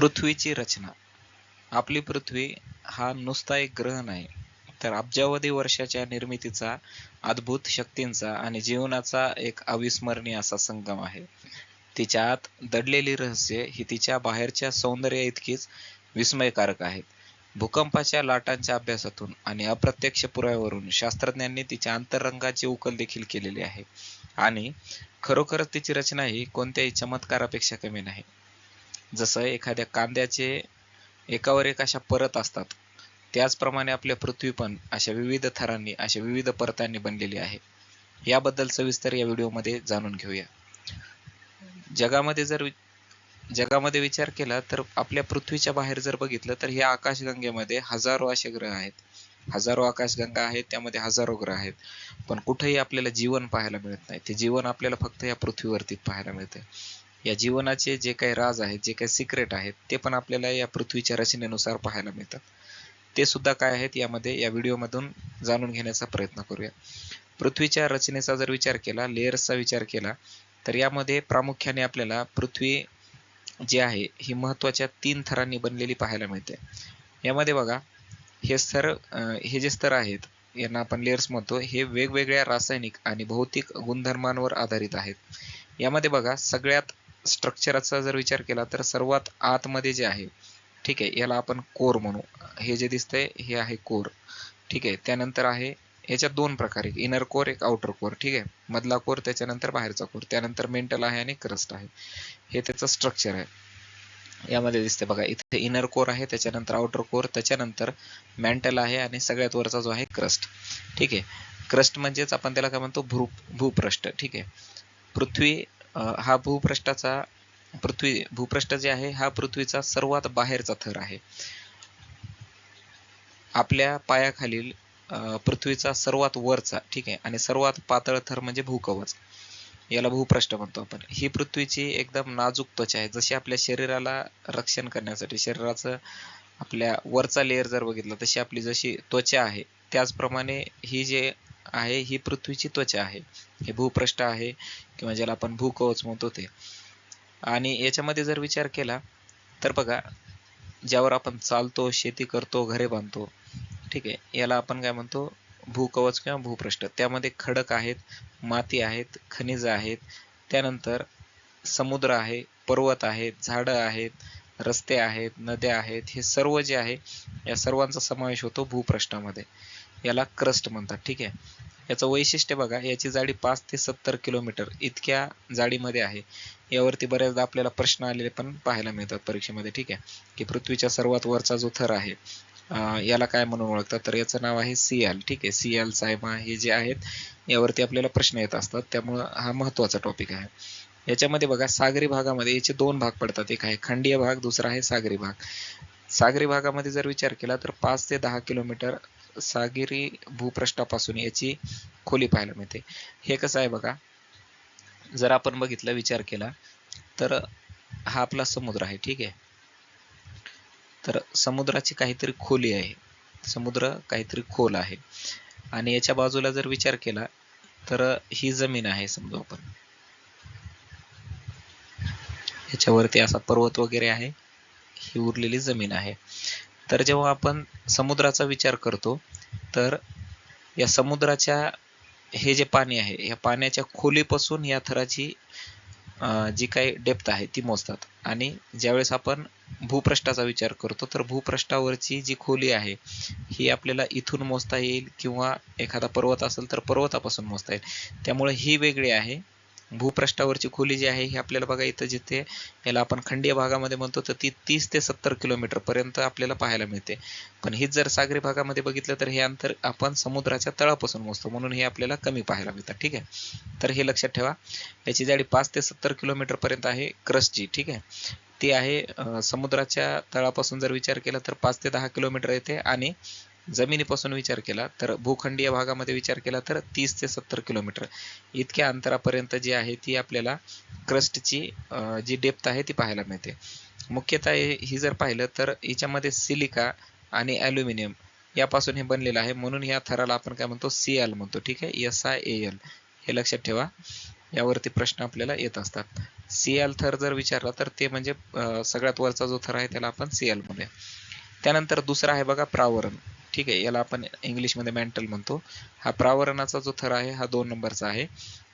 पृथ्वीची रचना. आपली पृथ्वी हा नुसता एक ग्रह नाही तर अब्जावधी वर्षाच्या निर्मितीचा अद्भुत शक्तींचा आणि जीवनाचा एक अविस्मरणीय असा संगम आहे. तिच्या आत दडलेली रहस्य ही तिच्या बाहेरच्या सौंदर्य इतकीच विस्मयकारक आहेत. भूकंपाच्या लाटांच्या अभ्यासातून आणि अप्रत्यक्ष पुराव्यावरून शास्त्रज्ञांनी तिच्या अंतरंगाची उकल देखील केलेली आहे. आणि खरोखरच तिची रचना ही कोणत्याही चमत्कारापेक्षा कमी नाही. जसं एखाद्या कांद्याचे एकावर एक अशा परत असतात त्याचप्रमाणे आपल्या पृथ्वी पण अशा विविध थरांनी अशा विविध परतांनी बनलेली आहे. याबद्दल सविस्तर या व्हिडिओमध्ये जाणून घेऊया. जगामध्ये जर जगामध्ये विचार केला तर आपल्या पृथ्वीच्या बाहेर जर बघितलं तर ह्या आकाशगंगेमध्ये हजारो असे ग्रह आहेत. हजारो आकाशगंगा आहेत त्यामध्ये हजारो ग्रह आहेत. पण कुठेही आपल्याला जीवन पाहायला मिळत नाही. ते जीवन आपल्याला फक्त या पृथ्वीवरती पाहायला मिळते या जीवनाचे जे काही राज आहेत जे काही सिक्रेट आहेत ते पण आपल्याला या पृथ्वीच्या रचनेनुसार पाहायला मिळतात. ते सुद्धा काय आहेत यामध्ये या व्हिडिओमधून जाणून घेण्याचा प्रयत्न करूया. पृथ्वीच्या रचनेचा जर विचार केला लेयर्सचा विचार केला तर यामध्ये प्रामुख्याने आपल्याला पृथ्वी जी आहे ही महत्त्वाच्या तीन थरांनी बनलेली पाहायला मिळते. यामध्ये बघा हे स्तर हे जे स्तर आहेत यांना आपण लेअर्स म्हणतो हे वेगवेगळ्या रासायनिक आणि भौतिक गुणधर्मांवर आधारित आहेत. यामध्ये बघा सगळ्यात स्ट्रक्चरचा जर विचार केला तर सर्वात आतमध्ये जे आहे ठीक आहे याला आपण कोर म्हणू. हे जे दिसतंय हे आहे कोर ठीक आहे त्यानंतर आहे याच्यात दोन प्रकार एक इनर कोर एक आउटर कोर ठीक आहे मधला कोर त्याच्यानंतर बाहेरचा कोर त्यानंतर मेंटल आहे आणि क्रस्ट आहे. हे त्याचं स्ट्रक्चर आहे. यामध्ये दिसते बघा इथे इनर कोर आहे त्याच्यानंतर आउटर कोर त्याच्यानंतर मेंटल आहे आणि सगळ्यात वरचा जो आहे क्रस्ट ठीक आहे क्रस्ट म्हणजेच आपण त्याला काय म्हणतो? भू भूपृष्ठ. ठीक आहे पृथ्वी हा भूपृष्ठाचा पृथ्वी भूपृष्ठ जे आहे हा पृथ्वीचा सर्वात बाहेरचा थर आहे. आपल्या पायाखालील पृथ्वीचा सर्वात वरचा ठीक आहे आणि सर्वात पातळ थर म्हणजे भूकवच. याला भूपृष्ठ म्हणतो आपण. ही पृथ्वीची एकदम नाजूक त्वचा आहे. जशी आपल्या शरीराला रक्षण करण्यासाठी शरीराचं आपल्या वरचा लेअर जर बघितला तशी आपली जशी त्वचा आहे त्याचप्रमाणे ही जे आहे ही पृथ्वीची त्वचा आहे. हे भूपृष्ठ आहे किंवा ज्याला आपण भूकवच म्हणतो ते. आणि याच्यामध्ये जर विचार केला तर बघा ज्यावर आपण चालतो शेती करतो घरे बांधतो ठीक आहे याला आपण काय म्हणतो? भूकवच किंवा भूपृष्ठ. त्यामध्ये खडक आहेत माती आहेत खनिज आहेत. त्यानंतर समुद्र आहे पर्वत आहेत झाडं आहेत रस्ते आहेत नद्या आहेत. हे सर्व जे आहे या सर्वांचा समावेश होतो भूपृष्ठामध्ये. याला क्रस्ट म्हणतात ठीक आहे? याचं वैशिष्ट्य बघा याची जाडी पाच ते सत्तर किलोमीटर इतक्या जाडीमध्ये आहे. यावरती बऱ्याचदा आपल्याला प्रश्न आलेले पण पाहायला मिळतात परीक्षेमध्ये ठीक आहे? की पृथ्वीच्या सर्वात वरचा जो थर आहे याला काय म्हणून ओळखतात? तर याचं नाव आहे सियाल ठीक आहे? सियाल सायमा हे जे आहेत यावरती आपल्याला प्रश्न येत असतात. त्यामुळं हा महत्त्वाचा टॉपिक आहे. याच्यामध्ये बघा सागरी भागामध्ये याचे दोन भाग पडतात. एक आहे खंडीय भाग दुसरा आहे सागरी भाग. सागरी भागामध्ये जर विचार केला तर पाच ते दहा किलोमीटर सागरी भूपृष्ठापासून याची खोली पाहायला मिळते. हे कसं आहे बघा जर आपण बघितलं विचार केला तर हा आपला समुद्र आहे ठीक आहे? तर समुद्राची काहीतरी खोली आहे समुद्र काहीतरी खोल आहे. आणि याच्या बाजूला जर विचार केला तर ही जमीन आहे समजू आपण. याच्यावरती असा पर्वत वगैरे आहे ही उरलेली जमीन आहे. तर जेव्हा आपण समुद्राचा विचार करतो तर या समुद्राच्या हे जे पाणी आहे या पाण्याच्या खोलीपासून या थराची जी काही डेप्थ आहे ती मोजतात. आणि ज्यावेळेस आपण भूपृष्ठाचा विचार करतो तर भूपृष्ठावरची जी खोली आहे ही आपल्याला इथून मोजता येईल किंवा एखादा पर्वत असेल तर पर्वतापासून मोजता येईल. त्यामुळे ही वेगळी आहे. भूपृष्ठावरची खोली जी आहे ही आपल्याला बघा इथं जिथे याला आपण खंडीय भागामध्ये म्हणतो तर ती तीस ते सत्तर किलोमीटर पर्यंत आपल्याला पाहायला मिळते. पण हीच जर सागरी भागामध्ये बघितलं तर हे अंतर आपण समुद्राच्या तळापासून मोजतो म्हणून हे आपल्याला कमी पाहायला मिळतात ठीक आहे? तर हे लक्षात ठेवा. याची जाडी पाच ते सत्तर किलोमीटर पर्यंत आहे क्रसची ठीक आहे? ती आहे समुद्राच्या तळापासून जर विचार केला तर पाच ते दहा किलोमीटर येते आणि जमिनीपासून विचार केला तर भूखंडीय भागामध्ये विचार केला तर तीस ते सत्तर किलोमीटर. इतक्या अंतरापर्यंत जी आहे ती आपल्याला क्रस्टची जी डेप्थ आहे ती पाहायला मिळते. मुख्यतः ही जर पाहिलं तर हिच्यामध्ये सिलिका आणि ॲल्युमिनियम यापासून हे बनलेलं आहे. म्हणून या थराला आपण काय म्हणतो? सी एल म्हणतो. ठीक आहे? एस आय ए एल हे लक्षात ठेवा. यावरती प्रश्न आपल्याला येत असतात. सियाल थर जर विचारला तर ते म्हणजे सगळ्यात वरचा जो थर आहे त्याला आपण सियाल म्हणूया. त्यानंतर दुसरा आहे बघा प्रावरण. ठीक आहे याला आपण इंग्लिशमध्ये मेंटल म्हणतो. हा प्रावरणाचा जो थर आहे हा दोन नंबरचा आहे.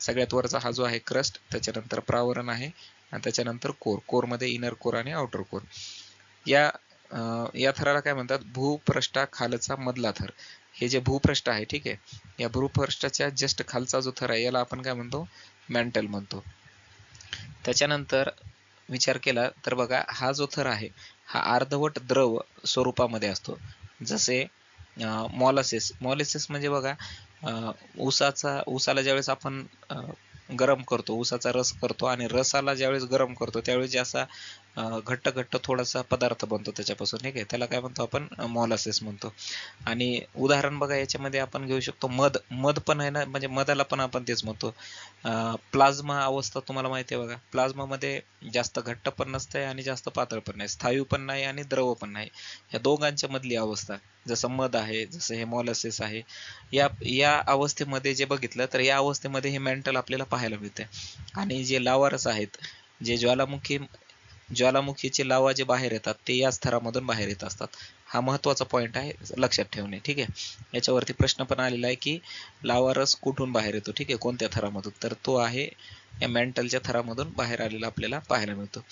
सगळ्यात वरचा हा जो आहे क्रस्ट त्याच्यानंतर प्रावरण आहे आणि त्याच्यानंतर कोर कोरमध्ये इनर कोर आणि आउटर कोर या या थराला काय म्हणतात? भूपृष्ठा खालचा मधला थर. हे जे भूपृष्ठ आहे ठीक आहे या भूपृष्ठाच्या जस्ट खालचा जो थर आहे याला आपण काय म्हणतो? मॅन्टल म्हणतो. त्याच्यानंतर विचार केला तर बघा हा जो थर आहे हा अर्धवट द्रव स्वरूपामध्ये असतो. जसे मॉलसेस मॉलिसिस म्हणजे बघा अं, ऊसाचा ऊसाला ज्यावेळेस आपण गरम करतो ऊसाचा रस करतो आणि रसाला ज्यावेळेस गरम करतो त्यावेळेस जे असा घट्ट घट्ट थोडासा पदार्थ बनतो त्याच्यापासून ठीक आहे? त्याला काय म्हणतो आपण? मॉलासेस म्हणतो. आणि उदाहरण बघा याच्यामध्ये आपण घेऊ शकतो मध. मध पण आहे ना म्हणजे मधाला पण आपण तेच म्हणतो. प्लाझ्मा अवस्था तुम्हाला माहिती आहे बघा. प्लाझ्मा मध्ये जास्त घट्ट पण नसतंय आणि जास्त पातळ पण नाही. स्थायू पण नाही आणि द्रव पण नाही. या दोघांच्या मधली अवस्था. जसं मध आहे जसं हे मॉलसिस आहे. या या अवस्थेमध्ये जे बघितलं तर या अवस्थेमध्ये हे मेंटल आपल्याला पाहायला मिळते आणि जे लावारस आहेत जे ज्वालामुखी ज्वालामुखीचे लावा जे बाहेर येतात ते याच थरामधून बाहेर येत असतात. हा महत्त्वाचा पॉईंट आहे लक्षात ठेवणे ठीक आहे? याच्यावरती प्रश्न पण आलेला आहे की लावा रस कुठून बाहेर येतो ठीक आहे? कोणत्या थरामधून? तर तो आहे या मेंटलच्या थरामधून बाहेर आलेला आपल्याला पाहायला मिळतो.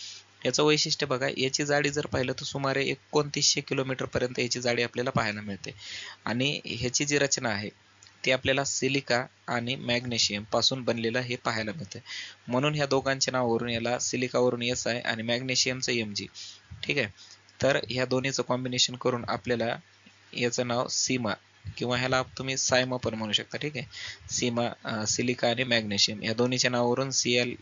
याचं वैशिष्ट्य बघा याची जाडी जर पाहिलं तर सुमारे एकोणतीसशे किलोमीटर पर्यंत याची जाडी आपल्याला पाहायला मिळते. आणि ह्याची जी रचना आहे ते आपल्याला सिलिका आणि मॅग्नेशियमपासून बनलेलं हे पाहायला मिळतं म्हणून ह्या दोघांच्या नावावरून याला सिलिकावरून एस आय आणि मॅग्नेशियमचं एम जी ठीक आहे? तर ह्या दोन्हीचं कॉम्बिनेशन करून आपल्याला याचं नाव सीमा किंवा ह्याला तुम्ही सायमा पण म्हणू शकता. ठीक आहे? सीमा सिलिका आणि मॅग्नेशियम. या दोन्हीच्या नावावरून सीएल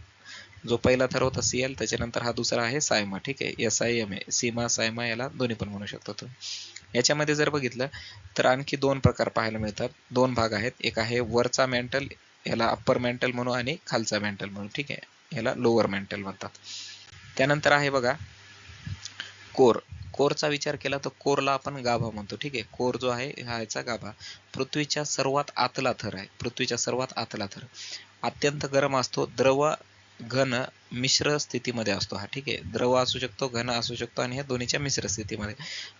जो पहिला थर होता सीएल त्याच्यानंतर हा दुसरा आहे सायमा. ठीक आहे? S I M A sima sima याला दोन्ही पण म्हणू शकता तुम्ही. याच्यामध्ये जर बघितलं तर आणखी दोन प्रकार पाहायला मिळतात. दोन भाग आहेत. एक आहे वरचा मेंटल याला अप्पर मेंटल म्हणू आणि खालचा मेंटल म्हणू. ठीक आहे? याला लोअर मेंटल म्हणतात. त्यानंतर आहे बघा कोर. कोरचा विचार केला तर कोरला आपण गाभा म्हणतो. ठीक आहे? कोर जो आहे हा याचा गाभा. पृथ्वीच्या सर्वात आतला थर आहे. पृथ्वीच्या सर्वात आतला थर. अत्यंत गरम असतो. द्रव घन मिश्र स्थितीमध्ये असतो हा ठीक आहे? द्रव असू शकतो घन असू शकतो आणि ह्या दोन्हीच्या मिश्र स्थितीमध्ये.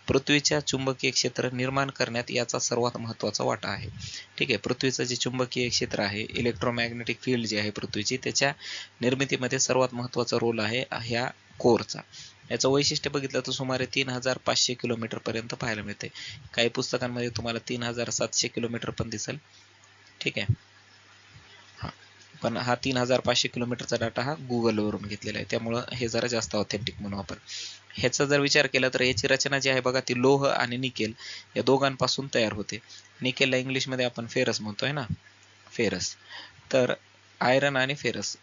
पृथ्वीच्या चुंबकीय क्षेत्र निर्माण करण्यात याचा सर्वात महत्त्वाचा वाटा आहे. ठीक आहे? पृथ्वीचं जे चुंबकीय क्षेत्र आहे इलेक्ट्रोमॅग्नेटिक फील्ड जी आहे पृथ्वीची त्याच्या निर्मितीमध्ये सर्वात महत्त्वाचा रोल आहे ह्या कोरचा. याचं वैशिष्ट्य बघितलं तर सुमारे तीन हजार पाचशे किलोमीटर पर्यंत पाहायला मिळते. काही पुस्तकांमध्ये तुम्हाला तीन हजार सातशे किलोमीटर पण दिसेल. ठीक आहे? पण हा तीन हजार पाचशे किलोमीटरचा डाटा हा गुगलवरून घेतलेला आहे. त्यामुळं हे जरा जास्त ऑथेंटिक म्हणू आपण. ह्याचा जर विचार केला तर याची रचना जी आहे बघा ती लोह आणि निकेल या दोघांपासून तयार होते. निकेलला इंग्लिशमध्ये आपण फेरस म्हणतोय ना? फेरस. तर आयरन आणि फेरस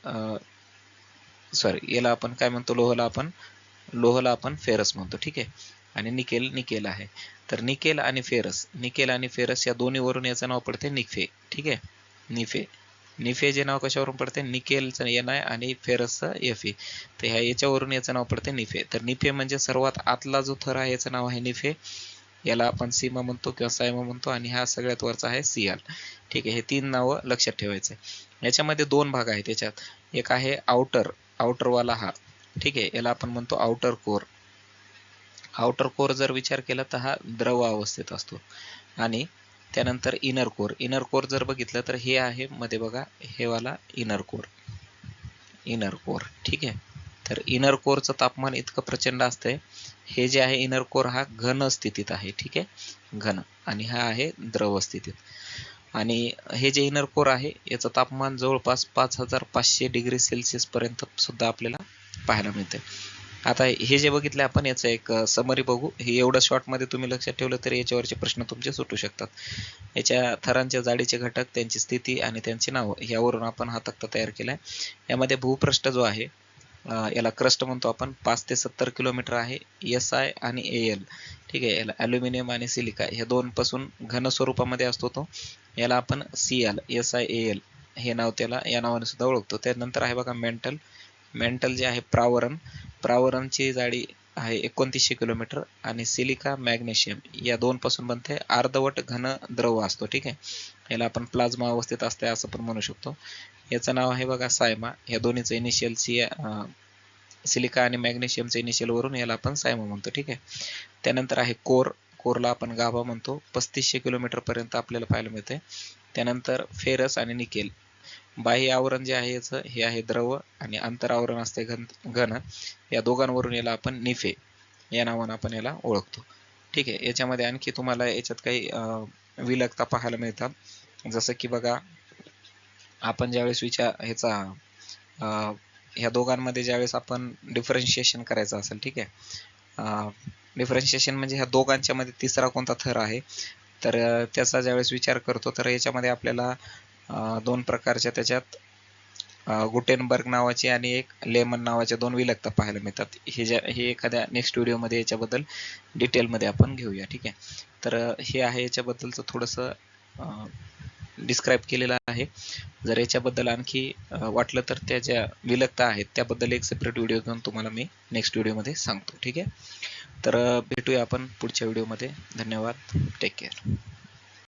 सॉरी याला आपण काय म्हणतो? लोहला आपण लोहला आपण फेरस म्हणतो ठीक आहे? आणि निकेल निकेल आहे. तर निकेल आणि फेरस निकेल आणि फेरस या दोन्हीवरून याचं नाव पडते निफे ठीक आहे? निफे निफेज हे नाव कशावरून पडते निकेलचं एन आय आणि फेरसचं एफ ए तर ह्या याच्यावरून याचं नाव पडते निफे. तर निफे म्हणजे सर्वात आतला जो थर आहे याचं नाव आहे निफे. याला आपण सीमा म्हणतो किंवा सायमा म्हणतो आणि हा सगळ्यात वरचा आहे सियाल. ठीक आहे हे तीन नावं लक्षात ठेवायचे याच्यामध्ये दोन भाग आहेत याच्यात. एक आहे आउटर आउटरवाला हा. ठीक आहे याला आपण म्हणतो आउटर कोर आउटर कोर जर विचार केला तर हा द्रव अवस्थेत असतो. आणि त्यानंतर इनर कोर इनर कोर जर बघितलं तर हे आहे मध्ये बघा हे वाला इनर कोर इनर कोर ठीक आहे? तर इनर कोरचं तापमान इतकं प्रचंड असतंय. हे जे आहे इनर कोर हा घन स्थितीत आहे. ठीक आहे? घन. आणि हा आहे द्रव स्थितीत. आणि हे जे इनर कोर आहे याचं तापमान जवळपास पाच हजार पाचशे डिग्री सेल्सिअस पर्यंत सुद्धा आपल्याला पाहायला मिळते आता हे जे बघितलं आपण याचं एक समरी बघू. हे एवढं शॉर्टमध्ये तुम्ही लक्षात ठेवलं तरी याच्यावरचे प्रश्न तुमचे सुटू शकतात. याच्या थरांच्या जाडीचे घटक त्यांची स्थिती आणि त्यांची नावं यावरून आपण हा तक्ता तयार केला आहे यामध्ये भूपृष्ठ जो आहे याला क्रस्ट म्हणतो आपण. पाच ते सत्तर किलोमीटर आहे. एस आय आणि ए एल ठीक आहे याला ॲल्युमिनियम आणि सिलिका ह्या दोनपासून घन स्वरूपामध्ये असतो तो. याला आपण C L S I A L हे नाव त्याला या नावाने सुद्धा ओळखतो. त्यानंतर आहे बघा मेंटल मेंटल जे आहे प्रावरण. प्रावरणची जाडी आहे एकोणतीसशे किलोमीटर आणि सिलिका मॅग्नेशियम या दोन पासून बनते. अर्धवट घन द्रव असतो ठीक आहे? याला आपण प्लाझ्मा अवस्थेत असते असं पण म्हणू शकतो. याचं नाव आहे बघा सायमा. या दोन्हीचं इनिशियल सी सिलिका आणि मॅग्नेशियमचं इनिशियल वरून याला आपण सायमा म्हणतो ठीक आहे? त्यानंतर आहे कोर. कोरला आपण गाभा म्हणतो. पस्तीसशे किलोमीटर पर्यंत आपल्याला पाहायला मिळते. त्यानंतर फेरस आणि निकेल. बाह्य आवरण जे आहे याचं हे आहे द्रव आणि अंतर आवरण असते घन घन. या दोघांवरून याला आपण निफे या नावानं आपण याला ओळखतो. ठीक आहे याच्यामध्ये आणखी तुम्हाला याच्यात काही विलगता पाहायला मिळतात. जसं की बघा आपण ज्यावेळेस विचार ह्याचा अं, ह्या दोघांमध्ये ज्यावेळेस आपण डिफरन्शिएशन करायचं असेल ठीक आहे डिफरन्शिएशन म्हणजे ह्या दोघांच्या मध्ये तिसरा कोणता थर आहे तर त्याचा ज्यावेळेस विचार करतो तर याच्यामध्ये आपल्याला दोन प्रकारच्या त्याच्यात गुटेनबर्ग नावाची आणि एक लेमन नावाच्या दोन विलगता पाहायला मिळतात. हे ज्या हे एखाद्या नेक्स्ट व्हिडिओमध्ये याच्याबद्दल डिटेलमध्ये आपण घेऊया ठीक आहे? तर हे आहे याच्याबद्दलचं थोडंसं डिस्क्राईब केलेलं आहे. जर याच्याबद्दल आणखी वाटलं तर त्या ज्या विलगता आहेत त्याबद्दल एक सेपरेट व्हिडिओ घेऊन तुम्हाला मी नेक्स्ट व्हिडिओमध्ये सांगतो ठीक आहे? तर भेटूया आपण पुढच्या व्हिडिओमध्ये धन्यवाद. Take care